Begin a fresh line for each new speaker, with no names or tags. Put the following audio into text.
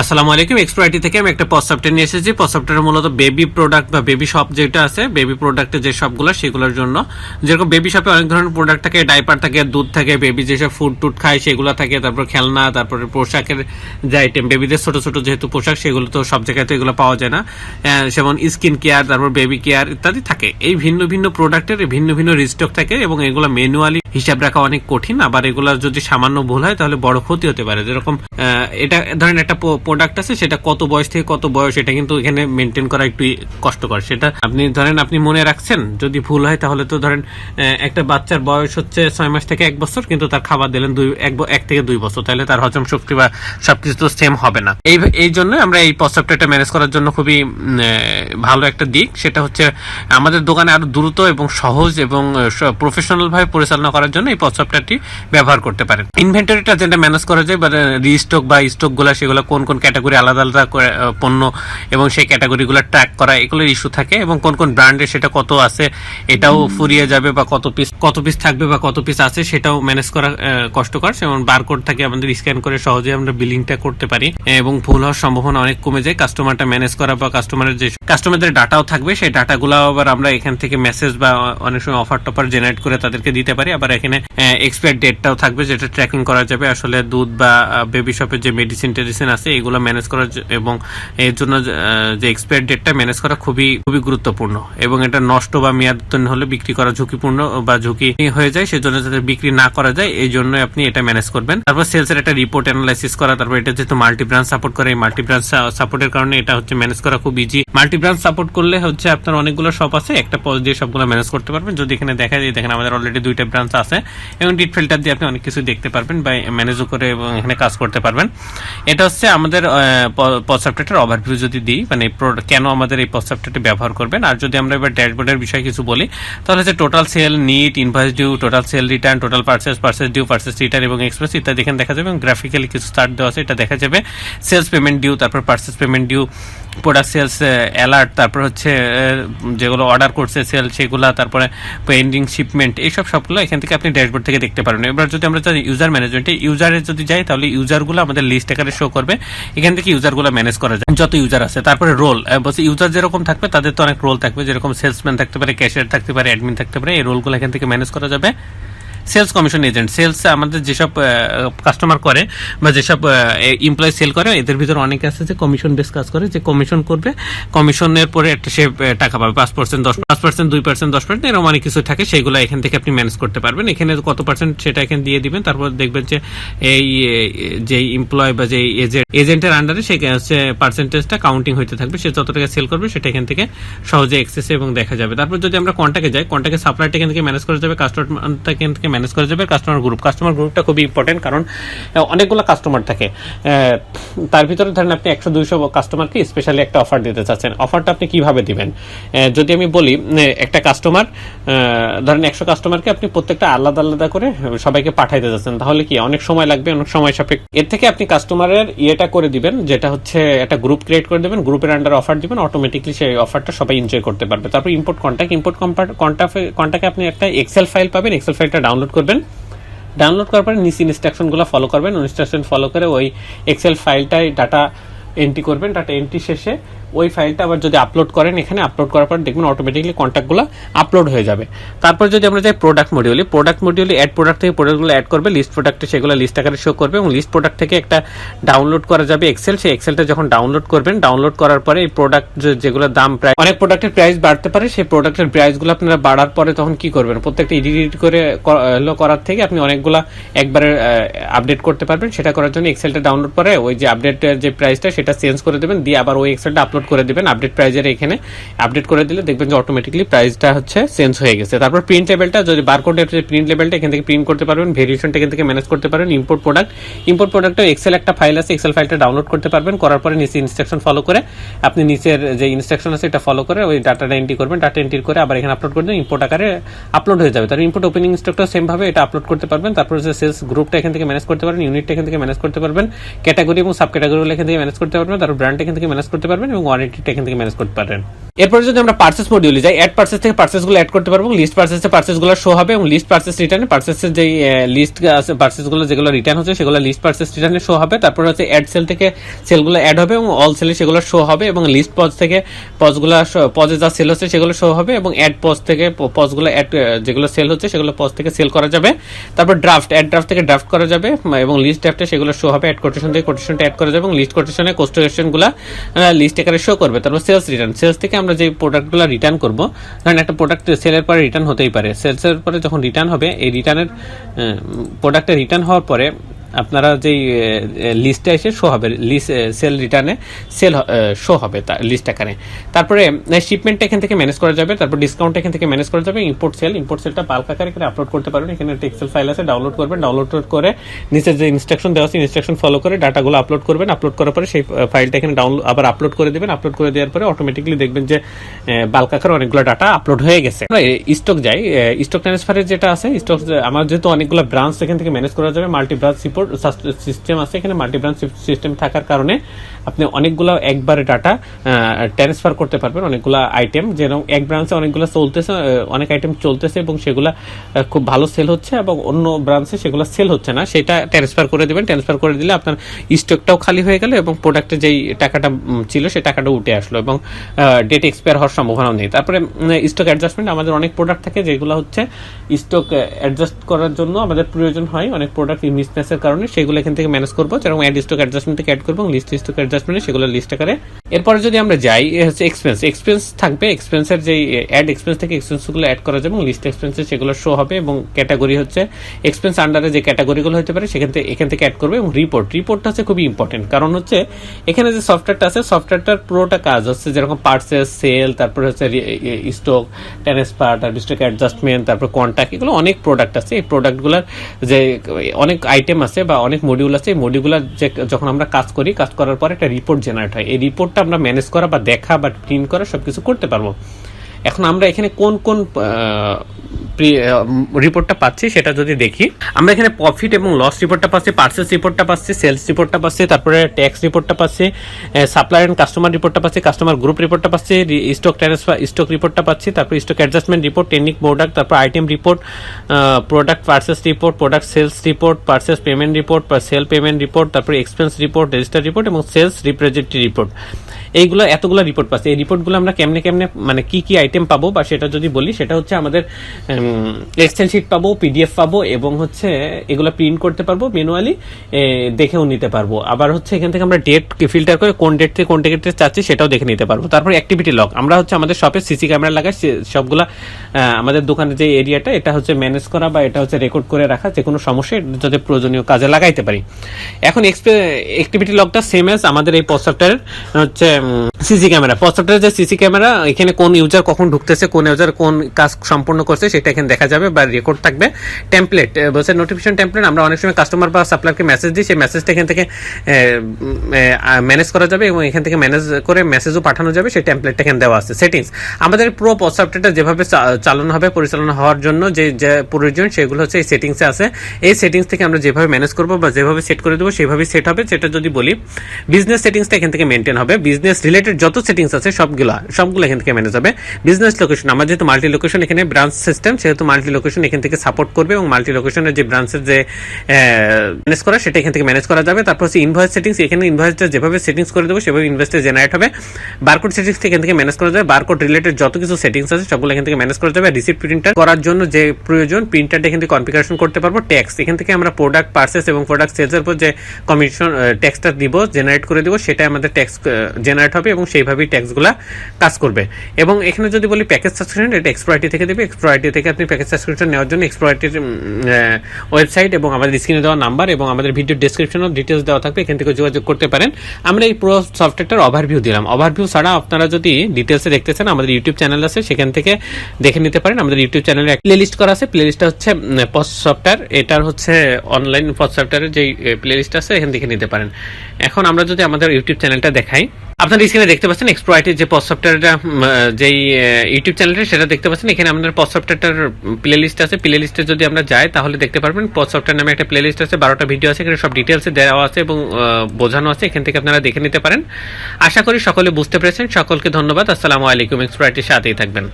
আসসালামু আলাইকুম এক্সপ্রাইটি থেকে আমি একটা সফটওয়্যার নিয়ে এসেছি। সফটওয়্যার মূলত বেবি প্রোডাক্ট বা বেবি শপ যেটা আছে বেবি প্রোডাক্টের যে শপগুলো সেগুলোর জন্য। যেরকম বেবি শপে অনেক ধরনের প্রোডাক্ট থাকে ডাইপার থাকে, দুধ থাকে বেবি যেসব ফুড টুড খায় সেগুলো থাকে, তারপর খেলনা, তারপরে পোশাকের যে আইটেম বেবিদের ছোট ছোট যেহেতু পোশাক, সেগুলো তো সব জায়গায় তো এগুলো পাওয়া যায় না। যেমন স্কিন কেয়ার তারপর বেবি কেয়ার ইত্যাদি থাকে। এই ভিন্ন ভিন্ন প্রোডাক্টের ভিন্ন ভিন্ন রিস্টক থাকে এবং এগুলো ম্যানুয়ালি হিসাব রাখা অনেক কঠিন, আবার এগুলো যদি সামান্য ভুল হয় তাহলে বড় ক্ষতি হতে পারে। যেরকম এটা ধরেন একটা প্রোডাক্ট আছে, সেটা কত বয়স থেকে কত বয়স, এটা কিন্তু এখানে মেনটেন করা একটু কষ্টকর। সেটা আপনি ধরেন, আপনি মনে রাখছেন, যদি ভুল হয় তাহলে তো ধরেন একটা বাচ্চার বয়স হচ্ছে ছয় মাস থেকে এক বছর, কিন্তু তার খাবার দিলেন দুই, এক থেকে দুই বছর, তাহলে তার হজম শক্তি বা সবকিছু তো সেম হবে না। এই এই জন্য আমরা এই প্রস্তাবটা ম্যানেজ করার জন্য খুবই ভালো একটা দিক। সেটা হচ্ছে, আমাদের দোকানে আরও দ্রুত এবং সহজ এবং প্রফেশনাল ভাবে পরিচালনা করার জন্য এই প্রস্তাবটাটি ব্যবহার করতে পারেন। ইনভেন্টরিটা যেটা ম্যানেজ করা যায় বা রিস্টক বা স্টকগুলা সেগুলো কোন কোন ক্যাটাগরি আলাদা আলাদা পণ্য এবং সেই ক্যাটাগরি গুলো ট্র্যাক করা এগুলোর ইস্যু থাকে এবং কোন কোন ব্র্যান্ডে সেটা কত আছে এটাও ফুরিয়ে যাবে বা কত পিস কত পিস থাকবে বা কত পিস আছে সেটাও ম্যানেজ করা কষ্টকর। যেমন বারকোড থাকে আমাদের স্ক্যান করে সহজে আমরা বিলিংটা করতে পারি এবং ভুল হওয়ার সম্ভাবনা অনেক কমে যায়। কাস্টমারটা ম্যানেজ করা বা কাস্টমারের যে কাস্টমারদের ডাটাও থাকবে সেই ডাটাগুলো আবার আমরা এখান থেকে মেসেজ বা অনেক সময় অফার টফার জেনারেট করে তাদেরকে দিতে পারি। আবার এখানে এক্সপায়ার ডেটটাও থাকবে যেটা ট্র্যাকিং করা যাবে। আসলে দুধ বা বেবি শপের যে মেডিসিন টেডিসিন আছে এগুলো ম্যানেজ করার এবং এর জন্য যে, এক্সপায়ার ডেটটা ম্যানেজ করা খুবই খুবই গুরুত্বপূর্ণ। এবং এটা নষ্ট বা মেয়াদোত্তীর্ণ হলে বিক্রি করা ঝুঁকিপূর্ণ বা ঝুঁকি হয়ে যায় সেজন্য যাতে বিক্রি না করা যায় এই জন্য আপনি এটা ম্যানেজ করবেন। তারপর সেলসের একটা রিপোর্ট অ্যানালাইসিস করা তারপর এটা যেহেতু মাল্টি ব্রাঞ্চ সাপোর্ট করে এই মাল্টি ব্রাঞ্চ সাপোর্টের কারণে এটা হচ্ছে ম্যানেজ করা খুব ইজি মাল্টি ব্রাঞ্চ সাপোর্ট করলে হচ্ছে আপনার অনেকগুলো শপ আছে একটা পজ দিয়ে সবগুলো ম্যানেজ করতে পারবেন। যদি এখানে দেখা যায় দেখেন আমাদের অলরেডি দুইটা ব্রাঞ্চ আছে এবং ডিট ফিল্টার দিয়ে আপনি অনেক কিছু দেখতে পারবেন বা ম্যানেজও করে এবং এখানে কাজ করতে পারবেন। এটা হচ্ছে আমাদের পসঅ্যাপটের ওভারভিউ যদি দিই মানে কেন আমাদের এই পসঅ্যাপটেটি ব্যবহার করবেন। আর যদি আমরা এবার ড্যাশবোর্ডের বিষয়ে কিছু বলি, তাহলে হচ্ছে total sale net invoice due total sale return total purchase purchase due purchase return এবং এক্সপ্রেস ইত্যাদি এখানে দেখা যাবে এবং গ্রাফিক্যালি কিছু স্টার্ট দেওয়া আছে, এটা দেখা যাবে। সেলস পেমেন্ট ডিউ তারপর purchase payment due product sales alert তারপর হচ্ছে যেগুলো অর্ডার করছে সেল সেগুলো, তারপরে পেন্ডিং শিপমেন্ট এইসব সবগুলো এখান থেকে আপনি ড্যাশবোর্ড থেকে দেখতে পারবেন এবার যদি আমরা চাই ইউজার ম্যানেজমেন্টে ইউজারে যদি যাই, তাহলে ইউজারগুলো আমাদের লিস্ট আকারে শো করবে। এখান থেকে ইউজারগুলো ম্যানেজ করা যায়, যত ইউজার আছে। তারপরে রোল ইউজার যেরকম থাকবে, তাদের তো অনেক রোল থাকবে। যেরকম সেলসম্যান থাকতে পারে ক্যাশিয়ার থাকতে পারে অ্যাডমিন থাকতে পারে, এই রোলগুলো এখান থেকে ম্যানেজ করা যাবে। সেলস কমিশন এজেন্ট সেলস আমাদের যেসব কাস্টমার করে বা যেসব এমপ্লয় সেল করে, এদের ভিতরে অনেকে আছে যে কমিশন বেস কাজ করে, যে কমিশন করবে কমিশনের পরে একটা সে টাকা পাবে, পাঁচ পার্সেন্ট দশ, পাঁচ পার্সেন্ট দুই পার্সেন্ট দশ পার্সেন্ট এরকম অনেক কিছু থাকে, সেগুলো এখান থেকে আপনি ম্যানেজ করতে পারবেন। এখানে কত পার্সেন্ট সেটা এখানে দিয়ে দিবেন, তারপর দেখবেন যে এই যে এমপ্লয় বা যে এজেন্ট এজেন্টের আন্ডারে সে হচ্ছে পার্সেন্টেজটা কাউন্টিং হইতে থাকবে, সে যত টাকা সেল করবে, সেটা এখান থেকে সহজে এক্সেস এবং দেখা যাবে। তারপর যদি আমরা কন্ট্যাক্টে যাই কন্ট্যাক্টে সাপ্লাইটা এখান থেকে ম্যানেজ করা যাবে কাস্টমারটা এখান থেকে ম্যানেজ করা যাবে কাস্টমার গ্রুপ কাস্টমার গ্রুপটা খুবই ইম্পর্টেন্ট কারণ অনেকগুলো কাস্টমার থাকে। তার ভিতরে ধরেন আপনি একশো দুইশো কাস্টমারকে স্পেশালি একটা অফার দিতে চাচ্ছেন। অফারটা আপনি কীভাবে দিবেন? যদি আমি বলি একটা কাস্টমার ধরেন একশো কাস্টমারকে আপনি প্রত্যেকটা আলাদা আলাদা করে সবাইকে পাঠাইতে যাচ্ছেন তাহলে কি অনেক সময় লাগবে, অনেক সময় সাপেক্ষ এর থেকে আপনি কাস্টমারের ইয়েটা করে দিবেন, যেটা হচ্ছে একটা গ্রুপ ক্রিয়েট করে দেবেন গ্রুপের আন্ডার অফার দিবেন অটোমেটিকলি সেই অফারটা সবাই এনজয় করতে পারবে। তারপর ইম্পোর্ট কন্ট্যাক্ট ইম্পোর্ট কন্ট্যাক্ট কন্ট্যাক্টে আপনি একটা এক্সেল ফাইল পাবেন এক্সেল ফাইলটা ডাউনলোড করবেন। ডাউনলোড করার পরে নিচে ইনস্ট্রাকশনগুলো ফলো করবেন। ইনস্ট্রাকশন ফলো করে ওই এক্সেল ফাইলটাই ডাটা এন্ট্রি করবেন। ডাটা এন্ট্রি শেষে ওই ফাইলটা আবার যদি আপলোড করেন, এখানে আপলোড করার পর দেখবেন অটোমেটিকলি কন্ট্যাক্টগুলো আপলোড হয়ে যাবে। তারপর যদি আমরা যাই প্রোডাক্ট মডিউলে প্রোডাক্ট মডিউলে অ্যাড প্রোডাক্ট থেকে প্রোডাক্টগুলো অ্যাড করবে লিস্ট প্রোডাক্টে সেগুলো লিস্ট আকারে শো করবে এবং লিস্ট প্রোডাক্ট থেকে একটা ডাউনলোড করা যাবে এক্সেল সেই এক্সেলটা যখন ডাউনলোড করবেন ডাউনলোড করার পরে এই প্রোডাক্ট যেগুলো দাম প্রায়, অনেক প্রোডাক্টের প্রাইস বাড়তে পারে, সেই প্রোডাক্টের প্রাইসগুলো আপনারা বাড়ার পরে তখন কি করবেন? প্রত্যেকটা এডিট করে হলো করার থেকে আপনি অনেকগুলা একবারে আপডেট করতে পারবেন। সেটা করার জন্য এক্সেলটা ডাউনলোড করে ওই যে আপডেটের যে প্রাইসটা সেটা চেঞ্জ করে দেবেন। দিয়ে আবার ওই এক্সেলটা আপলোড করে দেবেন আপডেট প্রাইজের এখানে। আপডেট করে দিলে দেখবেন যে অটোমেটিকলি প্রাইসটা হচ্ছে চেঞ্জ হয়ে গেছে। তারপর প্রিন্ট লেভেলটা যদি বারকোডের যে প্রিন্ট লেভেলটা এখান থেকে প্রিন্ট করতে পারবেন ভেরিয়েশনটা এখান থেকে ম্যানেজ করতে পারবেন ইম্পোর্ট প্রোডাক্ট ইম্পোর্ট প্রোডাক্টে এক্সেল একটা ফাইল আছে এক্সেল ফাইলটা ডাউনলোড করতে পারবেন, করার পরে নিচে ইনস্ট্রাকশন ফলো করে, আপনি নিচের যে ইনস্ট্রাকশন আছে, এটা ফলো করে ওই ডাটাটা এন্ট্রি করবেন ডাটা এন্ট্রি করে আবার এখানে আপলোড করে দেবেন ইম্পোর্ট আকারে আপলোড হয়ে যাবে। তার ইম্পোর্ট ওপেনিং ইনস্ট্রাকটা সেম ভাবে এটা আপলোড করতে পারবেন, তারপর যে সেলস গ্রুপটা এখান থেকে ম্যানেজ করতে পারবেন ইউনিটটা এখান থেকে ম্যানেজ করতে পারবেন ক্যাটাগরি এবং সাব ক্যাটাগরিগুলো এখান থেকে ম্যানেজ করতে পারবেন, তারপর ব্র্যান্ড এখান থেকে ম্যানেজ করতে পারবেন এবং ওয়ারেন্টিটা এখান থেকে ম্যানেজ করতে পারবেন এরপরে যদি আমরা পার্সেস মডিউলে যাই অ্যাড পার্সেস থেকে পার্সেসগুলো অ্যাড করতে পারব লিস্ট পার্সেসে পার্সেসগুলো শো হবে, এবং লিস্ট পার্সেস রিটার্নে পার্সেসের যে লিস্ট আছে পার্সেসগুলো যেগুলো রিটার্ন হচ্ছে, সেগুলো লিস্ট পার্সেস রিটার্নে শো হবে। তারপর হচ্ছে অ্যাড সেল থেকে সেলগুলো অ্যাড হবে, এবং অল সেলে সেগুলো শো হবে, এবং লিস্ট পজ থেকে পজগুলো পজে যা সেল হচ্ছে, সেগুলো শো হবে, এবং অ্যাড পজ থেকে পজগুলো অ্যাড যেগুলো সেল হচ্ছে, সেগুলো পজ থেকে সেল করা যাবে। তারপর ড্রাফট অ্যাড ড্রাফট থেকে ড্রাফট করা যাবে এবং লিস্ট ড্রাফটে সেগুলো শো হবে অ্যাড কোটেশন থেকে কোটেশনটা অ্যাড করা যাবে, এবং লিস্ট কোটেশনে কোস্টেশনগুলো লিস্ট আকারে শো করবে। তারপর সেলস রিটার্ন সেলস থেকে আমরা যে প্রোডাক্টগুলো রিটার্ন করব, ধরেন একটা প্রোডাক্ট সেলের পরে রিটার্ন হতেই পারে। সেলসের পরে যখন রিটার্ন হবে, এই রিটার্নের প্রোডাক্টে রিটার্ন হওয়ার পরে আপনারা যেই লিস্টে এসে শো হবে লিস্ট সেল রিটার্নে সেল শো হবে লিস্ট আকারে তারপরে শিপমেন্টটা এখান থেকে ম্যানেজ করা যাবে, তারপর ডিসকাউন্ট এখান থেকে ম্যানেজ করা যাবে ইম্পোর্ট সেল ইম্পোর্ট সেলটা বাল্ক আকারে এখানে আপলোড করতে পারবেন। এখানে একটা এক্সেল ফাইল আছে ডাউনলোড করবেন ডাউনলোড করে নিচে যে ইনস্ট্রাকশন দেওয়া আছে ইনস্ট্রাকশন ফলো করে ডাটাগুলো আপলোড করবেন। আপলোড করার পরে সেই ফাইলটা এখানে ডাউনলোড আবার আপলোড করে দেবেন। আপলোড করে দেওয়ার পরে অটোমেটিকলি দেখবেন যে বাল্ক আকারে অনেকগুলো ডাটা আপলোড হয়ে গেছে। স্টক যাই স্টক ট্রান্সফারের যেটা আছে স্টক আমার যেহেতু অনেকগুলো ব্রাঞ্চ এখান থেকে ম্যানেজ করা যাবে মাল্টি ব্রাঞ্চ রিপোর্ট সিস্টেম আছে, এখানে মাল্টি ব্রাঞ্চ সিস্টেম থাকার কারণে আপনি অনেকগুলো একবারে ডাটা ট্রান্সফার করতে পারবেন, অনেকগুলো আইটেম যেরকম এক ব্রাঞ্চে অনেকগুলো চলতেছে অনেক আইটেম চলতেছে এবং সেগুলো খুব ভালো সেল হচ্ছে এবং অন্য ব্রাঞ্চে সেগুলো সেল হচ্ছে না। সেটা ট্রান্সফার করে দেবেন ট্রান্সফার করে দিলে আপনার স্টকটাও খালি হয়ে গেল এবং প্রোডাক্টে যেই টাকাটা ছিল সেই টাকাটা উঠে আসলো এবং ডেট এক্সপায়ার হওয়ার সম্ভাবনাও নেই। তারপরে স্টক অ্যাডজাস্টমেন্ট আমাদের অনেক প্রোডাক্ট থাকে যেগুলো হচ্ছে স্টক অ্যাডজাস্ট করার জন্য আমাদের প্রয়োজন হয়। অনেক প্রোডাক্ট মিসম্যাচের কারণে সেগুলো এখান থেকে ম্যানেজ করব। যেরকম অ্যাড স্টক অ্যাডজাস্টমেন্ট থেকে অ্যাড করব লিস্ট স্টক অ্যাডজাস্টমেন্টে সেগুলো লিস্ট আকারে। এরপরে যদি আমরা যাই হচ্ছে এক্সপেন্স এক্সপেন্স থাকবে। এক্সপেন্সের যে অ্যাড এক্সপেন্স থেকে এক্সপেন্সগুলো অ্যাড করা যাবে এবং লিস্ট এক্সপেন্সে সেগুলো শো হবে এবং ক্যাটাগরি হচ্ছে এক্সপেন্স আন্ডারে যে ক্যাটাগরিগুলো হতে পারে সেখান থেকে, এখান থেকে অ্যাড করবে এবং রিপোর্ট রিপোর্টটা হচ্ছে খুবই ইম্পর্টেন্ট কারণ হচ্ছে এখানে যে সফটওয়্যারটা আছে সফটওয়্যারটার পুরোটা কাজ হচ্ছে যেরকম পার্সেস সেল তারপরে হচ্ছে স্টক ট্রান্সফার তারপর স্টক অ্যাডজাস্টমেন্ট তারপর কন্ট্যাক্ট এগুলো অনেক প্রোডাক্ট আছে। এই প্রোডাক্টগুলোর যে, অনেক আইটেম আছে বা অনেক মডিউল আছে, এই মডিউল যে যখন আমরা কাজ করি, কাজ করার পর একটা রিপোর্ট জেনারেট হয়। এই রিপোর্টটা আমরা ম্যানেজ করা বা দেখা বা প্রিন্ট করা সবকিছু করতে পারব। এখন আমরা এখানে কোন কোন রিপোর্টটা পাচ্ছি, সেটা যদি দেখি। আমরা এখানে প্রফিট এবং লস রিপোর্টটা পাচ্ছি পার্সেস রিপোর্টটা পাচ্ছি সেলস রিপোর্টটা পাচ্ছি, তারপরে ট্যাক্স রিপোর্টটা পাচ্ছি সাপ্লায়ার অ্যান্ড কাস্টমার রিপোর্টটা পাচ্ছি কাস্টমার গ্রুপ রিপোর্টটা পাচ্ছি স্টক ট্রান্সফার স্টক রিপোর্টটা পাচ্ছি, তারপর stock adjustment report technique product তারপর item report product purchase report product sales report purchase payment report sale payment report তারপর এক্সপেন্স রিপোর্ট রেজিস্টার রিপোর্ট এবং সেলস রিপ্রেজেন্টেটিভ রিপোর্ট এইগুলো, এতগুলো রিপোর্ট পাচ্ছি। এই রিপোর্টগুলো আমরা কেমনে কেমনে মানে কি কি আইটেম পাবো বা সেটা যদি বলি, সেটা হচ্ছে আমাদের এক্সেল শিট পাবো পিডিএফ পাবো এবং হচ্ছে এগুলো প্রিন্ট করতে পারব ম্যানুয়ালি দেখেও নিতে পারব। আবার হচ্ছে এখান থেকে আমরা ডেট ফিল্টার করে কোন ডেট থেকে কোন ডেটে চাচ্ছি সেটাও দেখে নিতে পারব। তারপর অ্যাক্টিভিটি লগ আমরা হচ্ছে আমাদের শপে সিসি ক্যামেরা লাগাই সবগুলা আমাদের দোকানের যে এরিয়াটা এটা হচ্ছে ম্যানেজ করা বা এটা হচ্ছে রেকর্ড করে রাখা যে কোনো সমস্যা যাতে প্রয়োজনীয় কাজে লাগাইতে পারি। এখন অ্যাক্টিভিটি লকটা সেম এস আমাদের এই পোস্ট হচ্ছে সিসি ক্যামেরা পোস্ট যে সিসি ক্যামেরা এখানে কোন ইউজার কখন ঢুকতেছে, কোন ইউজার কোন কাজ সম্পূর্ণ করছে, সেটা এখানে দেখা যাবে বা রেকর্ড থাকবে। টেমপ্লেট বলছে নোটিফিকেশন টেমপ্লেট আমরা অনেক সময় কাস্টমার বা সাপ্লায়ারকে মেসেজ দিই, সেই মেসেজটা এখান থেকে ম্যানেজ করা যাবে এবং এখান থেকে ম্যানেজ করে মেসেজও পাঠানো যাবে, সেই টেমপ্লেটটা এখানে দেওয়া আছে। সেটিংস আমাদের পুরো সফটওয়্যারটা যেভাবে চালানো হবে, পরিচালনা হওয়ার জন্য যে যে প্রয়োজন, সেগুলো হচ্ছে এই সেটিংসে আছে। এই সেটিংস থেকে আমরা যেভাবে ম্যানেজ করব বা যেভাবে সেট করে দেবো সেভাবে সেট হবে। সেটা যদি বলি বিজনেস সেটিংসটা এখান থেকে মেনটেন হবে। বিজনেস রিলেটেড যত সেটিংস আছে, সবগুলো সবগুলো এখান থেকে ম্যানেজ হবে। বিজনেস লোকেশন আমার যেহেতু মাল্টি লোকেশন এখানে ব্রাঞ্চ সিস্টেম সেহেতু মাল্টি লোকেশন এখান থেকে সাপোর্ট করবে এবং মাল্টি লোকেশনের যে ব্রাঞ্চের যে ম্যানেজ করা, সেটা এখান থেকে ম্যানেজ করা যাবে। তারপর হচ্ছে ইনভয়েস সেটিংস এখানে ইনভয়েসটা যেভাবে সেটিংস করে দেবো, সেভাবে ইনভয়েসটা জেনারেট হবে। বারকোড সেটিংস থেকে এখান থেকে ম্যানেজ করা যাবে। বারকোড রিলেটেড যত কিছু সেটিংস আছে, সবগুলো এখান থেকে ম্যানেজ করা যাবে। রিসিপ্ট প্রিন্টার করার জন্য যে প্রয়োজন প্রিন্টারটা এখান থেকে কনফিগারেশন করতে পারব। ট্যাক্স এখান থেকে আমরা প্রোডাক্ট পার্সেস এবং প্রোডাক্ট সেলসের উপর যে কমিশন ট্যাক্সটা দিব জেনারেট করে দেবো সেটা আমাদের ট্যাক্স জেনারেট হবে এবং সেইভাবেই ট্যাক্সগুলো কাজ করবে। এবং এখানে যদি বলি প্যাকেজ সাবস্ক্রিপশন এটা এক্সপ্রয়টি থেকে দেবে। এক্সপ্রয়টি থেকে আপনি প্যাকেজ সাবস্ক্রিপশন নেওয়ার জন্য এক্সপ্রয়টির ওয়েবসাইট এবং আমাদের স্ক্রিনে দেওয়া নাম্বার এবং আমাদের ভিডিও ডিসক্রিপশনও ডিটেলস দেওয়া থাকবে, এখান থেকে যোগাযোগ করতে পারেন। আমরা এই পুরো সফটওয়্যারটার ওভারভিউ দিলাম। ওভারভিউ ছাড়া আপনারা যদি ডিটেলসে দেখতে চান, আমাদের ইউটিউব চ্যানেল আছে, সেখান থেকে দেখে নিতে পারেন। আমাদের ইউটিউব চ্যানেলে প্লে লিস্ট করা আছে প্লে লিস্টটা হচ্ছে পোস্ট সফটওয়্যার এটার হচ্ছে অনলাইন পোস্ট সফটওয়্যারের যে প্লে লিস্ট আছে, এখান থেকে নিতে পারেন। এখন আমরা যদি আমাদের ইউটিউব চ্যানেলটা দেখাই আপনার স্ক্রিনে দেখতে পাচ্ছেন এক্সপ্রোয়াইটের যে পস সফটওয়্যারটা যেই ইউটিউব চ্যানেলটা সেটা দেখতে পাচ্ছেন। এখানে আমাদের পস সফটওয়্যারটার প্লে লিস্ট আছে। প্লে লিস্টে যদি আমরা যাই, তাহলে দেখতে পারবেন পস সফটওয়্যার নামে একটা প্লে লিস্ট আছে। বারোটা ভিডিও আছে। এখানে সব ডিটেলসে দেওয়া আছে এবং বোঝানো আছে। এখান থেকে আপনারা দেখে নিতে পারেন। আশা করি সকলে বুঝতে পেরেছেন। সকলকে ধন্যবাদ। আসসালামু আলাইকুম। এক্সপ্রোয়াইটের সাথেই থাকবেন।